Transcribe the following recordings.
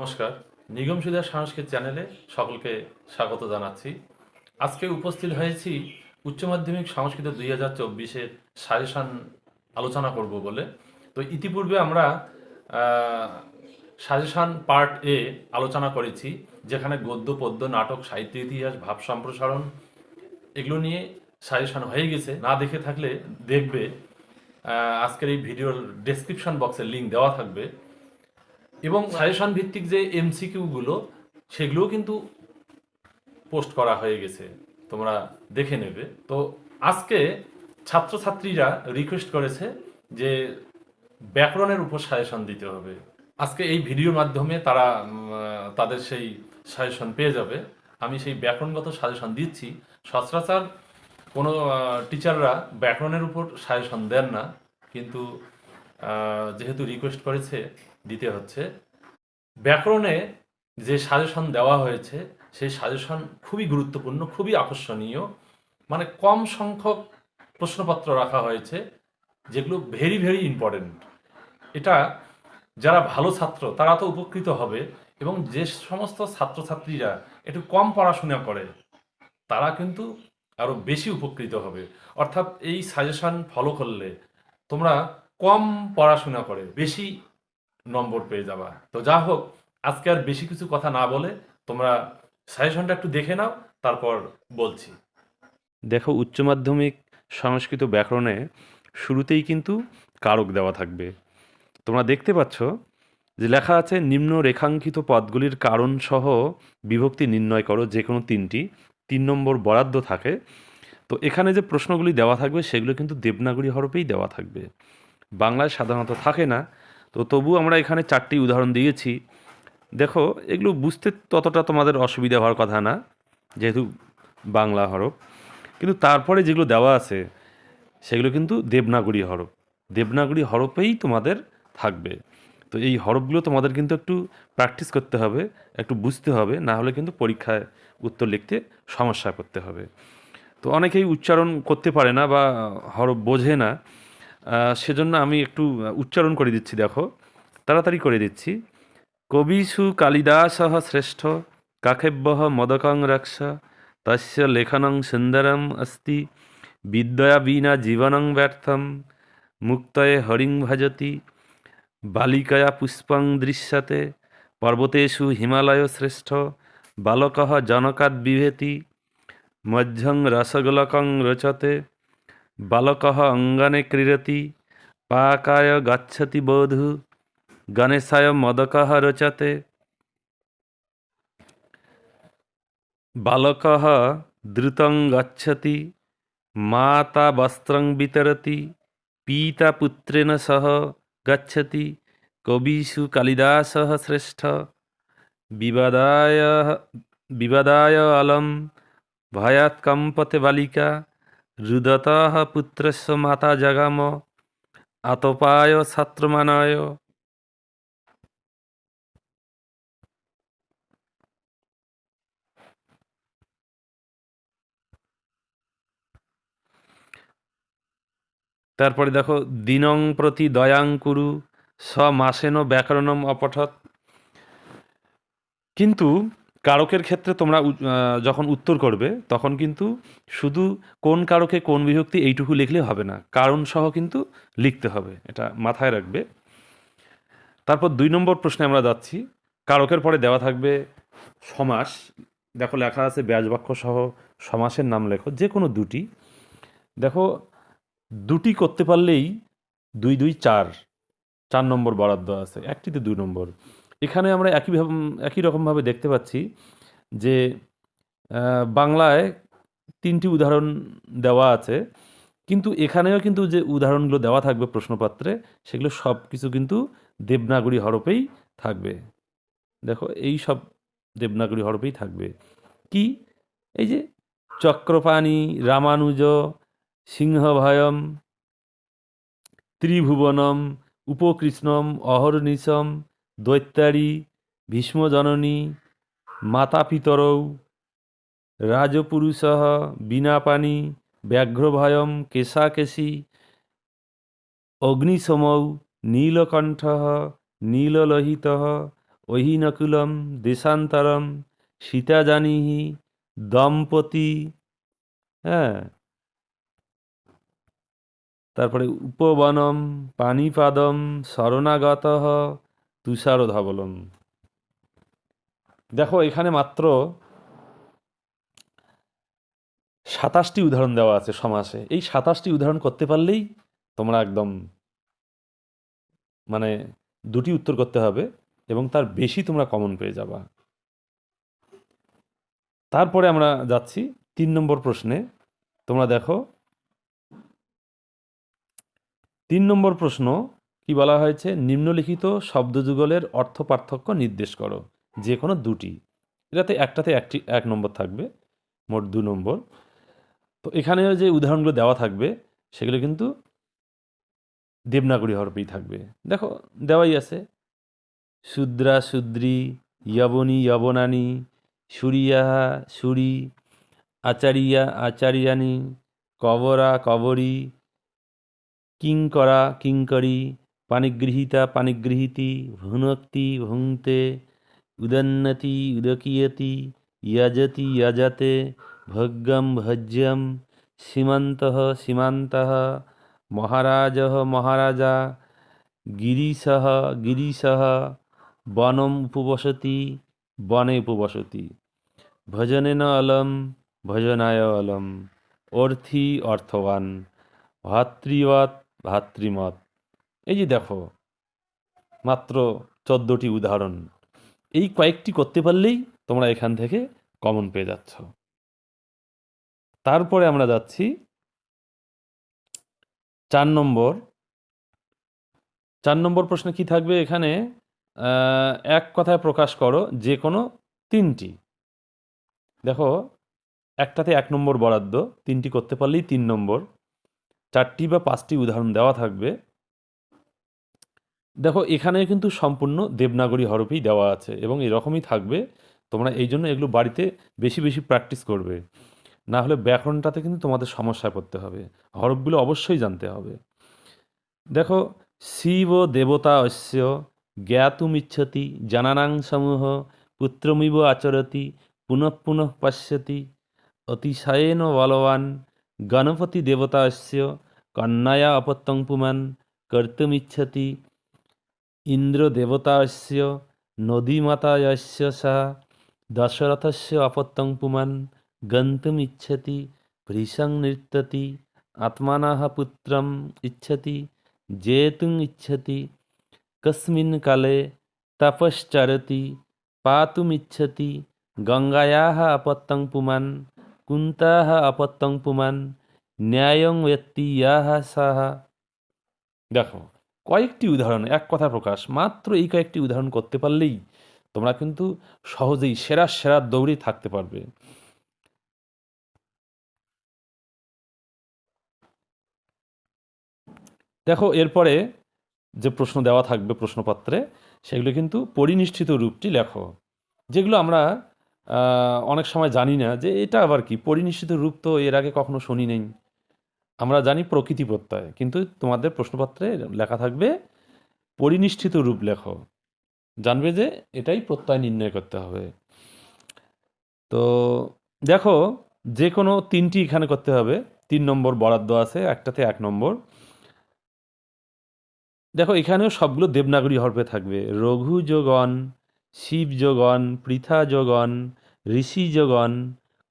নমস্কার। নিগম সুধা সংস্কৃত চ্যানেলে সকলকে স্বাগত জানাচ্ছি। আজকে উপস্থিত হয়েছি উচ্চ মাধ্যমিক সংস্কৃত দুই হাজার চব্বিশের সাজেশন আলোচনা করব বলে। তো ইতিপূর্বে আমরা সাজেশন পার্ট এ আলোচনা করেছি, যেখানে গদ্য, পদ্য, নাটক, সাহিত্য, ইতিহাস, ভাব সম্প্রসারণ এগুলো নিয়ে সাজেশন হয়ে গেছে। না দেখে থাকলে দেখবে আজকের এই ভিডিওর ডেসক্রিপশন বক্সের লিঙ্ক দেওয়া থাকবে। এবং সাজেশন ভিত্তিক যে এমসিকিউগুলো সেগুলোও কিন্তু পোস্ট করা হয়ে গেছে, তোমরা দেখে নেবে। তো আজকে ছাত্রছাত্রীরা রিকোয়েস্ট করেছে যে ব্যাকরণের উপর সাজেশন দিতে হবে। আজকে এই ভিডিওর মাধ্যমে তারা তাদের সেই সাজেশন পেয়ে যাবে। আমি সেই ব্যাকরণগত সাজেশন দিচ্ছি। সচরাচর কোনো টিচাররা ব্যাকরণের উপর সাজেশন দেন না। কিন্তু যেহেতু রিকোয়েস্ট করেছে দিতে হচ্ছে। ব্যাকরণে যে সাজেশন দেওয়া হয়েছে, সেই সাজেশন খুবই গুরুত্বপূর্ণ, খুবই আকর্ষণীয়। মানে কম সংখ্যক প্রশ্নপত্র রাখা হয়েছে, যেগুলো ভেরি ভেরি ইম্পর্টেন্ট এটা যারা ভালো ছাত্র, তারা তো উপকৃত হবে এবং যে সমস্ত ছাত্রছাত্রীরা একটু কম পড়াশোনা করে, তারা কিন্তু আরও বেশি উপকৃত হবে। অর্থাৎ এই সাজেশন ফলো করলে তোমরা কম পড়াশোনা করে, বেশি নম্বর পেয়ে যাবা। তো যা হোক, আজকে আর বেশি কিছু কথা না বলে তোমরা সাজেশনটা একটু দেখে নাও, তারপর বলছি। দেখো, উচ্চ মাধ্যমিক সংস্কৃত ব্যাকরণে শুরুতেই কিন্তু কারক দেওয়া থাকবে। তোমরা দেখতে পাচ্ছ যে লেখা আছে, নিম্ন রেখাঙ্কিত পদগুলির কারণ সহ বিভক্তি নির্ণয় করো যে কোনো তিনটি। তিন নম্বর বরাদ্দ থাকে। তো এখানে যে প্রশ্নগুলি দেওয়া থাকবে, সেগুলো কিন্তু দেবনাগরী হরফেই দেওয়া থাকবে। বাংলায় সাধারণত থাকে না। তো তবু আমরা এখানে চারটি উদাহরণ দিয়েছি। দেখো, এগুলো বুঝতে ততটা তোমাদের অসুবিধা হওয়ার কথা না, যেহেতু বাংলা হরফ। কিন্তু তারপরে যেগুলো দেওয়া আছে, সেগুলো কিন্তু দেবনাগরী হরফ। দেবনাগরী হরফেই তোমাদের থাকবে। তো এই হরফগুলো তোমাদের কিন্তু একটু প্র্যাকটিস করতে হবে, একটু বুঝতে হবে, না হলে কিন্তু পরীক্ষায় উত্তর লিখতে সমস্যা করতে হবে। তো অনেকেই উচ্চারণ করতে পারে না বা হরফ বোঝে না। সেজন্য আমি একটু উচ্চারণ করে দিচ্ছি, দেখো। তাড়াতাড়ি করে দিচ্ছি। কবিষু কালিদাস শ্রেষ্ঠ কাখেব্য মদকং রাক্ষ তস্য লেখনং সুন্দরম অস্তি, বিদ্যয়া বিনা জীবনং ব্যর্থম, মুক্তয়ে হরিং ভজতি, বালিকায়া পুষ্পং দৃশ্যতে, পর্বতেষু হিমালয় শ্রেষ্ঠ, বালক জনকাদ বিভেতি মধ্যং রসগোলকং রচতে বালকः অঙ্গনে ক্রীড়তি, পাকায় গচ্ছতি বোধু, গণেশায় মদকः রচতে। বালকः দ্রুতং গচ্ছতি, মাতা বস্ত্রং বিতরতি, পিতা পুত্রেণ সহ গচ্ছতি, কবিষু কালিদাসः শ্রেষ্ঠ। বিবাদায় বিবাদায় অলম ভয়াৎ কম্পতে বালিকা রুদতः পুত্রস্য মাতা জগাম আতপায় ছাত্রমানায় তারপরে দেখো, দিনং প্রতি দয়াং কুরু স মাসেন ব্যাকরণম অপঠৎ। কিন্তু কারকের ক্ষেত্রে তোমরা যখন উত্তর করবে, তখন কিন্তু শুধু কোন কারকে কোন বিভক্তি এইটুকু লিখলে হবে না, কারণ সহ কিন্তু লিখতে হবে, এটা মাথায় রাখবে। তারপর দুই নম্বর প্রশ্নে আমরা যাচ্ছি, কারকের পরে দেওয়া থাকবে সমাস, দেখো লেখা আছে ব্যাসবাক্য সহ সমাসের নাম লেখো, যে কোনো দুটি। দেখো, দুটি করতে পারলেই দুই দুই চার চার নম্বর বরাদ্দ আছে, একটিতে দুই নম্বর। এখানে আমরা একই একই রকমভাবে দেখতে পাচ্ছি যে বাংলায় তিনটি উদাহরণ দেওয়া আছে। কিন্তু এখানেও কিন্তু যে উদাহরণগুলো দেওয়া থাকবে প্রশ্নপত্রে, সেগুলো সব কিছু কিন্তু দেবনাগরী হরফেই থাকবে। দেখো, এই সব দেবনাগরী হরফেই থাকবে। কি? এই যে, চক্রপাণি, রামানুজ, সিংহভয়ম, ত্রিভুবনম, উপকৃষ্ণম, অহর্নিশম দৈত্যারী, ভীষ্মজননী, মাতাপিতরৌ, রাজপুরুষ বীণাপাণি, ব্যাঘ্রভয়ম কেশাকেশী অগ্নিসমৌ নীলকণ্ঠ নীললোহিত অহিনকুলম দেশান্তরম সীতা জানিহি দম্পতি হ্যাঁ। তারপরে উপবনম পানিপাদম শরণাগত তুষার ধবলম দেখো, এখানে মাত্র সাতাশটি উদাহরণ দেওয়া আছে সমাসে। এই সাতাশটি উদাহরণ করতে পারলেই তোমরা একদম মানে দুটি উত্তর করতে হবে এবং তার বেশি তোমরা কমন পেয়ে যাবা। তারপরে আমরা যাচ্ছি তিন নম্বর প্রশ্নে। তোমরা দেখো, তিন নম্বর প্রশ্ন কি বলা হয়েছে? নিম্নলিখিত শব্দযুগলের অর্থ পার্থক্য নির্দেশ করো। যে কোনো দুটি। এটাতে একটাতে একটি, এক নম্বর থাকবে, মোট দু নম্বর। তো এখানে যে উদাহরণগুলো দেওয়া থাকবে, সেগুলো কিন্তু দেবনাগরী হরফেই থাকবে। দেখো, দেওয়াই আছে। শূদ্রা, শূদ্রী, যবনী, যবনানী সুরিয়াহা সুরি, আচারিয়া, আচারিয়ানি, কবরা, কবরী কিঙ্করা কিঙ্করি पाणिगृहीता पाणिगृहीति भुनक्ति भुङ्क्ते उदन्नति उदकीयति यजति, यजते, भग्गम, भज्यम सीमंत सीमांत महाराज, महाराजा, गिरीश गिरीश वनम उपवसति वने उपवसति। भजनेन अलम, भजनाय अलम। अर्थी अर्थवान। भातृवत, भातृमत। এই যে দেখো, মাত্র চোদ্দোটি উদাহরণ। এই কয়েকটি করতে পারলেই তোমরা এখান থেকে কমন পেয়ে যাচ্ছ। তারপরে আমরা যাচ্ছি চার নম্বর। চার নম্বর প্রশ্ন কি থাকবে এখানে? এক কথায় প্রকাশ করো যে কোনো তিনটি। দেখো, একটাতে এক নম্বর বরাদ্দ, তিনটি করতে পারলেই তিন নম্বর। চারটি বা পাঁচটি উদাহরণ দেওয়া থাকবে। দেখো, এখানে কিন্তু সম্পূর্ণ দেবনাগরী হরফেই দেওয়া আছে এবং এরকমই থাকবে। তোমরা এই জন্য এগুলো বাড়িতে বেশি বেশি প্র্যাকটিস করবে। না হলে ব্যাকরণটাতে কিন্তু তোমাদের সমস্যায় পড়তে হবে। হরফগুলো অবশ্যই জানতে হবে। দেখো, শিব দেবতা অস্য জ্ঞাতুমিচ্ছতি জানানাং সমূহ পুত্রমিব আচরতি পুনঃ পুনঃ পশ্যতি অতিশয়েন বলবান গণপতি দেবতা অস্য কন্যায়া অপত্যং পুমান কর্তুমিচ্ছতি ইন্দ্রদেবতাস্য নদীমাতায়স্য সা দশরথস্য অপত্যং পুমান গন্তমিচ্ছতি ভৃশং নৃত্যতি, আত্মানাহ পুত্রম ইচ্ছতি, জেতুং ইচ্ছতি, কস্মিন কালে তপশ্চরতি পাতুমিচ্ছতি গঙ্গায়াহ আপত্যং পুমান, কুন্তাহ আপত্যং পুমান, ন্যায়ং ব্যক্তি ইয়াহ সাহা। দেখো কয়েকটি উদাহরণ, এক কথা প্রকাশ, মাত্র এই কয়েকটি উদাহরণ করতে পারলেই তোমরা কিন্তু সহজেই সেরা সেরা দৌড়ে থাকতে পারবে। দেখো, এরপরে যে প্রশ্ন দেওয়া থাকবে প্রশ্নপত্রে, সেগুলো কিন্তু পরিনিষ্ঠিত রূপটি লেখো, যেগুলো আমরা অনেক সময় জানি না যে এটা আবার কি? পরিনিষ্ঠিত রূপ তো এর আগে কখনো শুনি নেই। আমরা জানি প্রকৃতি প্রত্যয়, কিন্তু তোমাদের প্রশ্নপত্রে লেখা থাকবে পরিনিষ্ঠিত রূপ লেখো জানবে যে এটাই প্রত্যয় নির্ণয় করতে হবে। তো দেখো যে কোনো তিনটি এখানে করতে হবে। তিন নম্বর বরাদ্দ আছে, একটাতে এক নম্বর। দেখো, এখানেও সবগুলো দেবনাগরী হরফে থাকবে। রঘু যোগন, শিব যোগন, পৃথা যোগন, ঋষি যোগন,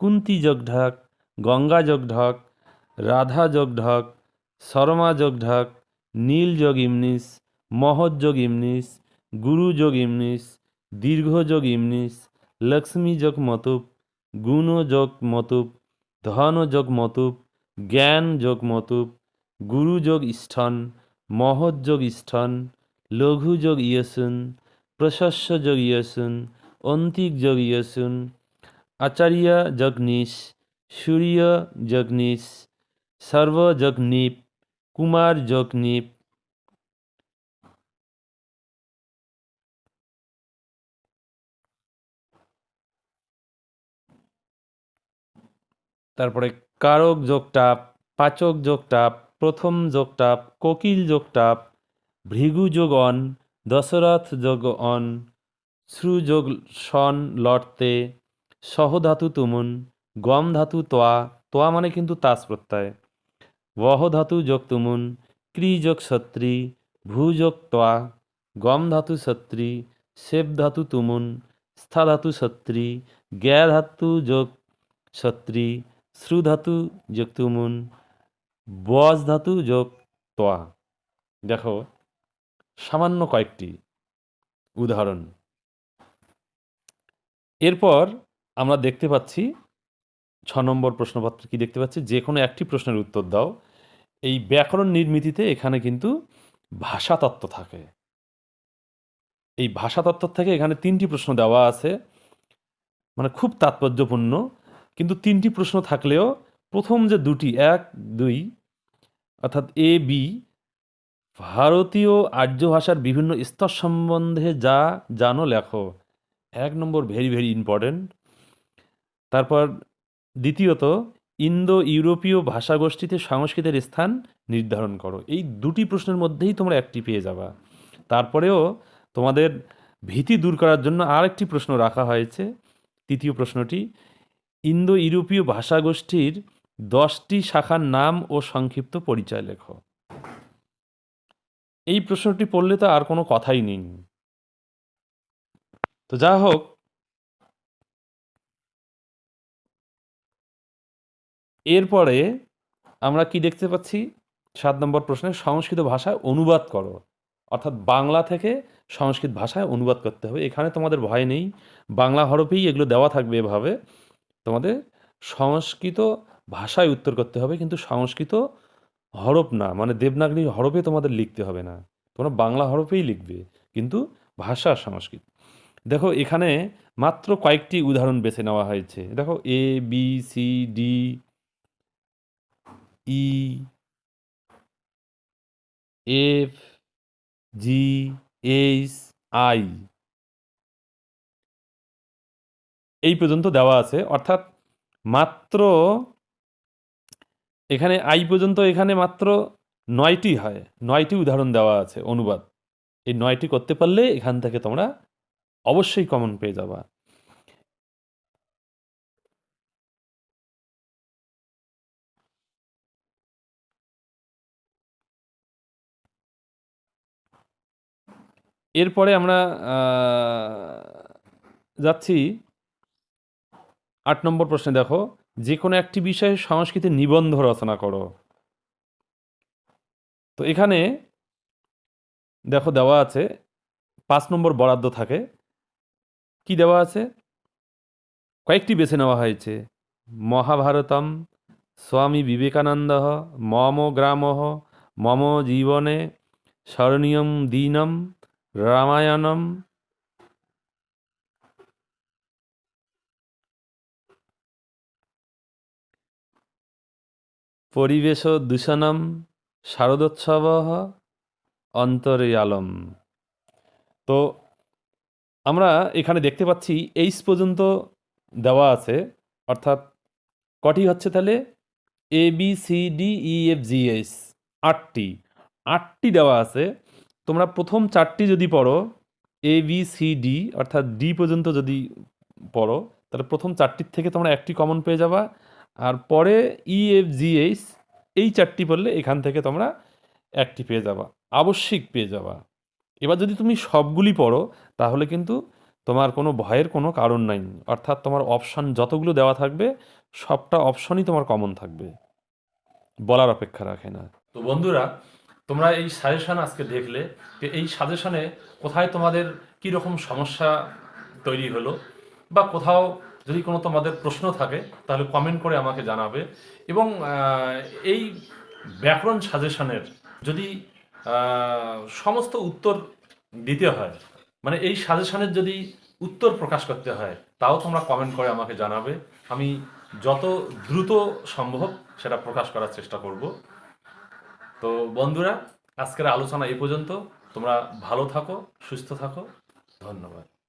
কুন্তি যোগঢক, গঙ্গা যোগঢক রাধা যোগঢক শর্মা যোগঢক নীল যোগ ইমনিস, মহৎ যোগ ইমনিস, গুরু যোগ ইমনিস, দীর্ঘ যোগ ইমনিস, লক্ষ্মী যোগ মতুপ, গুণ যোগ মতুপ, ধন যোগ মতুপ, জ্ঞান যোগ মতুপ, গুরু যোগ ইষ্ঠন, মহৎ যোগ ইষ্ঠন, লঘু যোগ ইয়সুন, প্রশস্য যোগ ইয়সুন, অন্তিক যোগ ইয়সুন, আচার্য জগনিশ সূর্য জগনিশ সর্ব জগনিপ কুমার জগনিপ তারপরে কারক যোগটাপ পাচক যোগটাপ প্রথম যোগটাপ কোকিল যোগটাপ ভৃগু যোগ অন দশরথ যোগ অন শ্রু যোগ সন লটতে সহধাতু তুমুন, গম ধাতু তোয়া তোয়া মানে কিন্তু তাস প্রত্যয়। বহ ধাতু যোগ তুমুন ক্রি যোগ সত্রি ভূ যোগ তোয়া গম ধাতু সত্রি সেব ধাতু তুমুন স্থা ধাতু সত্রি জ্ঞা ধাতু যোগ সত্রি শ্রু ধাতু যোগ তুমুন বজ ধাতু যোগ তোয়া দেখো সামান্য কয়েকটি উদাহরণ এরপর আমরা দেখতে পাচ্ছি ছ নম্বর প্রশ্নপত্র কি দেখতে পাচ্ছি? যে কোনো একটি প্রশ্নের উত্তর দাও। এই ব্যাকরণ নির্মিতিতে এখানে কিন্তু ভাষাতত্ত্ব থাকে। এই ভাষাতত্ত্ব থেকে এখানে তিনটি প্রশ্ন দেওয়া আছে। মানে খুব তাৎপর্যপূর্ণ। কিন্তু তিনটি প্রশ্ন থাকলেও প্রথম যে দুটি, এক, দুই, অর্থাৎ এ, বি, ভারতীয় আর্য ভাষার বিভিন্ন স্তর সম্বন্ধে যা জানো, লেখো। এক নম্বর ভেরি ভেরি ইম্পর্টেন্ট। তারপর দ্বিতীয়ত ইন্দো ইউরোপীয় ভাষাগোষ্ঠীতে সংস্কৃতের স্থান নির্ধারণ করো। এই দুটি প্রশ্নের মধ্যেই তোমরা একটি পেয়ে যাবা। তারপরেও তোমাদের ভীতি দূর করার জন্য আরেকটি প্রশ্ন রাখা হয়েছে। তৃতীয় প্রশ্নটি ইন্দো ইউরোপীয় ভাষাগোষ্ঠীর দশটি শাখার নাম ও সংক্ষিপ্ত পরিচয় লেখো। এই প্রশ্নটি পড়লে তো আর কোনো কথাই নেই। তো যা হোক এরপরে আমরা কি দেখতে পাচ্ছি? সাত নম্বর প্রশ্নে সংস্কৃত ভাষায় অনুবাদ করো। অর্থাৎ বাংলা থেকে সংস্কৃত ভাষায় অনুবাদ করতে হবে। এখানে তোমাদের ভয় নেই। বাংলা হরফেই এগুলো দেওয়া থাকবে এভাবে। তোমাদের সংস্কৃত ভাষায় উত্তর করতে হবে, কিন্তু সংস্কৃত হরফ না। মানে দেবনাগরী হরফে তোমাদের লিখতে হবে না। তোমরা বাংলা হরফেই লিখবে, কিন্তু ভাষা সংস্কৃত। দেখো, এখানে মাত্র কয়েকটি উদাহরণ বেছে নেওয়া হয়েছে। দেখো A B C D E F G H I এই পর্যন্ত দেওয়া আছে, অর্থাৎ মাত্র এখানে আই পর্যন্ত এখানে মাত্র নয়টি হয়, নয়টি উদাহরণ দেওয়া আছে, অনুবাদ। এই নয়টি করতে পারলে এখান থেকে তোমরা অবশ্যই কমন পেয়ে যাবা। এরপরে আমরা যাচ্ছি আট নম্বর প্রশ্নে। দেখো যে কোনো একটি বিষয়ে সংস্কৃতে নিবন্ধ রচনা করো। তো এখানে দেখো দেওয়া আছে, পাঁচ নম্বর বরাদ্দ থাকে। কি দেওয়া আছে? কয়েকটি বেছে নেওয়া হয়েছে। মহাভারতম স্বামী বিবেকানন্দ মম গ্রাম মম জীবনে স্মরণীয়ম দীনম রামায়ণম। পরিবেশ দূষণম শারদোৎসব অন্তরে আলম তো আমরা এখানে দেখতে পাচ্ছি এইচ পর্যন্ত দেওয়া আছে, অর্থাৎ কটি হচ্ছে তাহলে? A B C D E F G H আটটি। আটটি দেওয়া আছে। তোমরা প্রথম চারটি যদি পড়ো এ বি সি ডি অর্থাৎ ডি পর্যন্ত যদি পড়ো, তাহলে প্রথম চারটির থেকে তোমরা একটি কমন পেয়ে যাবা। আর পরে ই এফ জি এইচ এই চারটি পড়লে এখান থেকে তোমরা একটি পেয়ে যাবা, আবশ্যিক পেয়ে যাবা। এবার যদি তুমি সবগুলি পড়ো, তাহলে কিন্তু তোমার কোনো ভয়ের কোনো কারণ নাই। অর্থাৎ তোমার অপশান যতগুলো দেওয়া থাকবে, সবটা অপশনই তোমার কমন থাকবে। বলার অপেক্ষা রাখে না। তো বন্ধুরা তোমরা এই সাজেশন আজকে দেখলে যে এই সাজেশনে কোথায় তোমাদের কি রকম সমস্যা তৈরি হলো বা কোথাও যদি কোনো তোমাদের প্রশ্ন থাকে, তাহলে কমেন্ট করে আমাকে জানাবে। এবং এই ব্যাকরণ সাজেশনের যদি সমস্ত উত্তর দিতে হয় মানে এই সাজেশনের যদি উত্তর প্রকাশ করতে হয়, তাও তোমরা কমেন্ট করে আমাকে জানাবে। আমি যত দ্রুত সম্ভব সেটা প্রকাশ করার চেষ্টা করব। তো বন্ধুরা আজকের আলোচনা এই পর্যন্ত। তোমরা ভালো থাকো সুস্থ থাকো। ধন্যবাদ।